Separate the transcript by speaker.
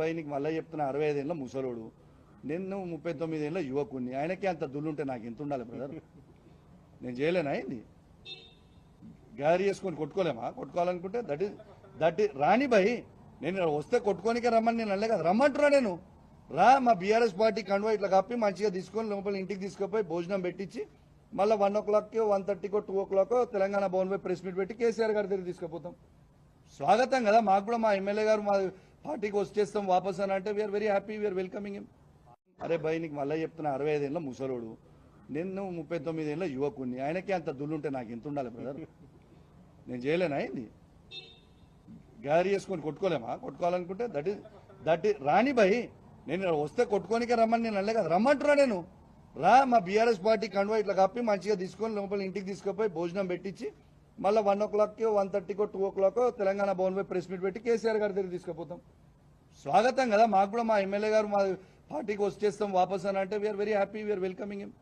Speaker 1: భయ్ నీకు మళ్ళీ చెప్తున్నా అరవై ఐదేళ్ళ ముసలోడు. నేను ముప్పై తొమ్మిది ఏళ్ళ యువకుడిని ఆయనకే అంత దుల్లుంటే నాకు ఎంత ఉండాలి బ్రదర్ నేను చేయలేనా ఏంది? గ్యారీ చేసుకొని కొట్టుకోలేమా? కొట్టుకోవాలనుకుంటే దట్ ఈస్ దట్ రాని భయ్ నేను వస్తే కొట్టుకోనికే రమ్మని నేను అనలే కదా. రమ్మంటున్నా నేను. రా మా బీఆర్ఎస్ పార్టీ కన్వో ఇట్లా కప్పి మంచిగా తీసుకొని లోపల ఇంటికి తీసుకుపోయి భోజనం పెట్టించి మళ్ళీ వన్ ఓ క్లాక్కి వన్ థర్టీకో two o'clock Telangana Bhavan పై ప్రెస్ మీట్ పెట్టి కేసీఆర్ గారి దగ్గర తీసుకుపోతాం. స్వాగతం కదా మాకు కూడా మా ఎమ్మెల్యే గారు మా పార్టీకి వచ్చేస్తాం వాపస్ అని అంటే we are very happy we are welcoming him అరే భయ్ నీకు మళ్ళీ చెప్తున్నా అరవై ఐదేళ్ళ ముసలోడు. నేను ముప్పై తొమ్మిది ఏళ్ళ యువకుడిని ఆయనకే అంత దుల్లుంటే నాకు ఎంత ఉండాలి బ్రదర్ నేను చేయలేను అయింది గ్యారీ చేసుకొని కొట్టుకోలేమా? కొట్టుకోవాలనుకుంటే దట్ ఈస్ దట్ ఇస్ రాని భయ్ నేను వస్తే కొట్టుకోనికే రమ్మని నేను అనలే కదా. రమ్మంటున్నా నేను. రా మా బీఆర్ఎస్ పార్టీ కండువా ఇట్లా కప్పి మంచిగా తీసుకొని లోపల ఇంటికి తీసుకుపోయి భోజనం పెట్టించి మళ్ళీ వన్ ఓ క్లాక్కి వన్ థర్టీకో two o'clock Telangana Bhavan పై ప్రెస్ మీట్ పెట్టి కేసీఆర్ గారి దగ్గర తీసుకుపోతాం. స్వాగతం కదా మాకు కూడా మా ఎమ్మెల్యే గారు మా పార్టీకి వచ్చేస్తాం వాపస్ అని అంటే we are very happy we are welcoming him